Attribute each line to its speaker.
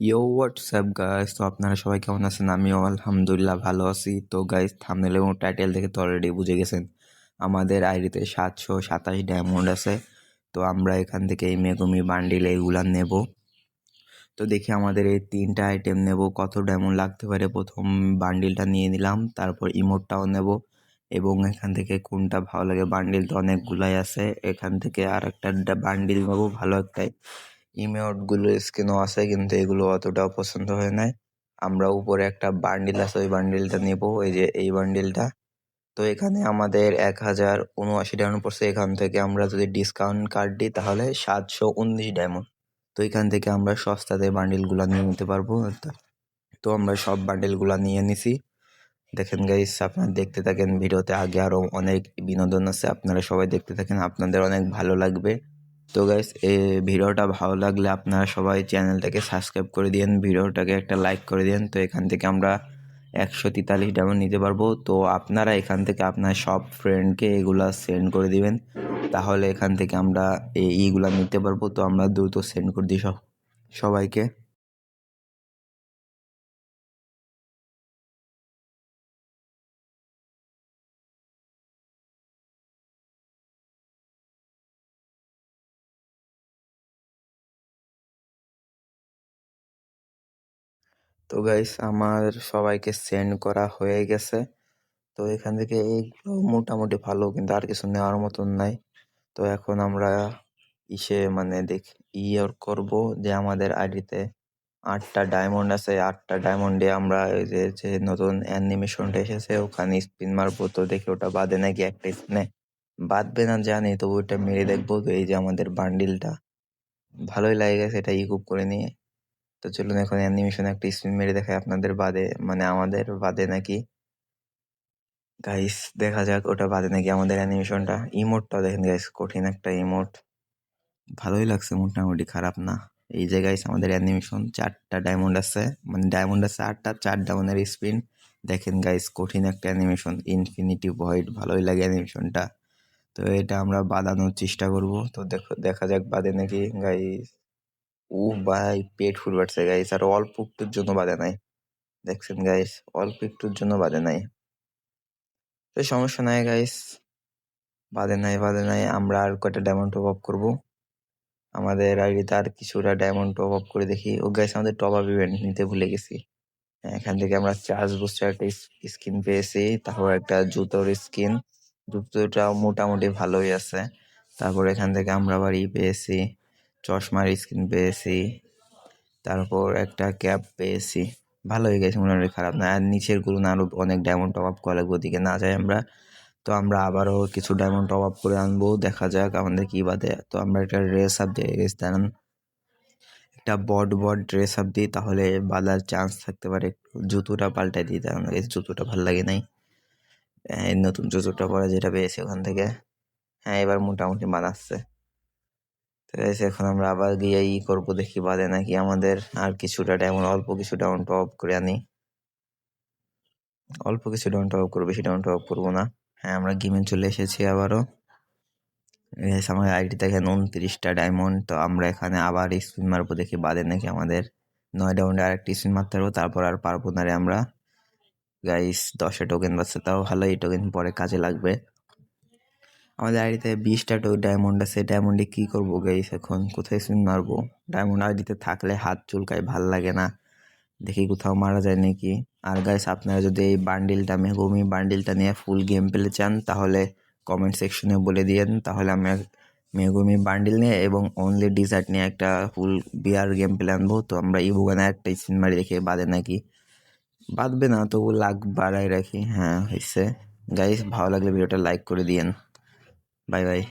Speaker 1: ইয়ো WhatsApp guys তো আপনারা সবাই কেমন আছেন? আমিও আলহামদুলিল্লাহ ভালো আছি। তো গাইস থামনেল এবং টাইটেল দেখে তো অলরেডি বুঝে গেছেন। আমাদের আইডিতে সাতশো সাতাশ ডায়মন্ড আছে। তো, আমরা এখান থেকে এই মেগুমি বান্ডিল এইগুলা নেব। তো, দেখি আমাদের এই তিনটা আইটেম নেব। কত ডায়মন্ড লাগতে পারে? প্রথম বান্ডিলটা নিয়ে নিলাম, তারপর ইমোটটাও নেব। এবং এখান থেকে কোনটা ভালো লাগে? বান্ডিল তো অনেকগুলাই আছে। এখান থেকে আর একটা বান্ডিল নেব, ভালো একটাই ইমোটগুলো স্কিনও আছে, কিন্তু এগুলো অতটাও পছন্দ হয় নাই। আমরা উপরে একটা বান্ডিল আছে, ওই বান্ডিলটা নেব, এই যে এই বান্ডিলটা তো এখানে আমাদের এক হাজার উনআশি ডায়মন্ড পড়ছে, এখান থেকে আমরা যদি ডিসকাউন্ট কার্ড দিই, তাহলে সাতশো উনিশ ডায়মন্ড তো এখান থেকে আমরা সস্তাতে বান্ডিলগুলো নিয়ে নিতে পারব। তো আমরা সব বান্ডিলগুলো নিয়ে নিছি। দেখেন গাইস আপনারা দেখতে থাকেন, ভিডিওতে আগে আরও অনেক বিনোদন আছে, আপনারা সবাই দেখতে থাকেন, আপনাদের অনেক ভালো লাগবে। তো গাইস এ ভিডিওটা ভালো লাগলে আপনারা সবাই চ্যানেলটাকে সাবস্ক্রাইব করে দিন ভিডিওটাকে একটা লাইক করে দিন তো এখান থেকে আমরা একশো তেতাল্লিশ ডায়মন্ড নিতে পারব। তো আপনারা এখান থেকে আপনার সব ফ্রেন্ডকে এগুলা সেন্ড করে দিবেন। তাহলে এখান থেকে আমরা এইগুলা নিতে পারব। তো আমরা দ্রুত সেন্ড করে দিই সব সবাইকে। তো গাইস আমার সবাইকে সেন্ড করা হয়ে গেছে। তো এখান থেকে এইগুলো মোটামুটি ভালো, কিন্তু আর কিছু নেওয়ার মতন নাই। তো এখন আমরা ইসে মানে দেখ ইয়ে করব যে আমাদের আইডিতে আটটা ডায়মন্ড আছে। আটটা ডায়মন্ডে আমরা ওই যে যে নতুন অ্যানিমেশনটা এসেছে, ওখানে স্পিন মারবো। তো দেখি ওটা বাদে নাকি একটা স্পিনে বাঁধবে না জানি তো ওইটা মেরে দেখব। তো এই যে আমাদের বান্ডিলটা ভালোই লাগে গেছে এটা ইকুপ করে নিয়ে। তো চলুন এখন অ্যানিমেশন একটা স্পিন মেরে দেখাই আপনাদের বাদে মানে আমাদের বাদে নাকি? গাইস দেখা যাক ওটা বাদে নাকি আমাদের অ্যানিমেশনটা। ইমোটটা দেখেন গাইস কঠিন একটা ইমোট। ভালোই লাগছে মোটামুটি খারাপ না। এই যে গাইস আমাদের অ্যানিমেশন চারটা ডায়মন্ড আছে মানে ডায়মন্ড আছে আটটা, চার ডায়মন্ডের স্পিন দেখেন গাইস কঠিন একটা অ্যানিমেশন ইনফিনিটি ভয়েড ভালোই লাগে অ্যানিমেশনটা। তো এটা আমরা বাঁধানোর চেষ্টা করব। তো দেখো, দেখা যাক বাদে নাকি গাইস ও ভাই, পেট ফুল বাড়ছে গাইস আর অল্প একটুর জন্য বাদে নাই। দেখছেন গাইস অল্প একটুর জন্য বাদে নাই। তো সমস্যা নাই গাইস বাদে নাই বাদে নাই, আমরা আর কয়টা ডায়মন্ড টপ আপ করব? আমাদের আইডিতে আর কিছুটা ডায়মন্ড টপ আপ করে দেখি। ও গাইস আমাদের টপ আপ ইভেন্ট নিতে ভুলে গেছি। এখান থেকে আমরা চার্জ বুস্টার একটা স্কিন পেয়েছি, তারপর একটা জুতোর স্কিন জুতোটা মোটামুটি ভালোই আছে। তারপর এখান থেকে আমরা ই পেয়েছি। চশমার স্ক্রিন পেয়েছি। তারপর একটা ক্যাপ পেয়েছি। ভালোই গেছে মোটামুটি খারাপ না। আর নিচেরগুলো আরও অনেক ডায়মন্ড টপ আপ করা লাগবে ওদিকে না যাই আমরা। তো আমরা আবারও কিছু ডায়মন্ড টপ আপ করে আনব, দেখা যাক আমাদের কী বাদে। তো আমরা একটা ড্রেস আপ দিয়ে গেছি, দাঁড়ান। একটা বড বড ড্রেস আপ দিই, তাহলে বাদার চান্স থাকতে পারে। একটু জুতোটা পাল্টাই দিই, দাঁড়ান। জুতোটা ভালো লাগে নাই। নতুন জুতোটা পরে যেটা পেয়েছি ওখান থেকে। হ্যাঁ এবার মোটামুটি বানাচ্ছে। তো এখন আমরা আবার গিয়ে ই করব, দেখি বাদে নাকি আমাদের আর কিছুটা ডায়মন্ড অল্প কিছু ডাউন টপ করে আনি। অল্প কিছু ডাউন টপ করব, বেশি ডাউন টপ করব না। হ্যাঁ আমরা গেমে চলে এসেছি আবারও। আমার আইডি দেখেন উনত্রিশটা ডায়মন্ড তো আমরা এখানে আবার স্পিন মারবো, দেখি বাদে নাকি আমাদের নয় ডাউন্ডে আরেকটি স্পিন মারতে পারব, তারপর আর পারব না রে আমরা। গাইস দশে টোকেন বাচ্চা তাও ভালো এই টোকেন পরে কাজে লাগবে। আমাদের আইডিতে বিশটা টো ডায়মন্ড আছে। ডায়মন্ডে কী করব গাইস এখন কোথায় স্পিন মারবো? ডায়মন্ড আইডিতে থাকলে হাত চুলকায় ভালো লাগে না। দেখি কোথাও মারা যায় নাকি? আর গাইস আপনারা যদি এই বান্ডিলটা মেহগুমি বান্ডিলটা নিয়ে ফুল গেম পেলে চান, তাহলে কমেন্ট সেকশনে বলে দিয়েন। তাহলে আমি মেহগুমি বান্ডিল নিয়ে এবং অনলি ডিজার্ট নিয়ে একটা ফুল বিয়ার গেম প্লে আনব। তো আমরা ইবুগানে একটা স্পিন মারি দেখে, বাদে নাকি? বাঁধবে না, তবু লাগ বাড়াই রাখি। হ্যাঁ হয়েছে গাইস ভালো লাগলে ভিডিওটা লাইক করে দিয়েন। 拜拜。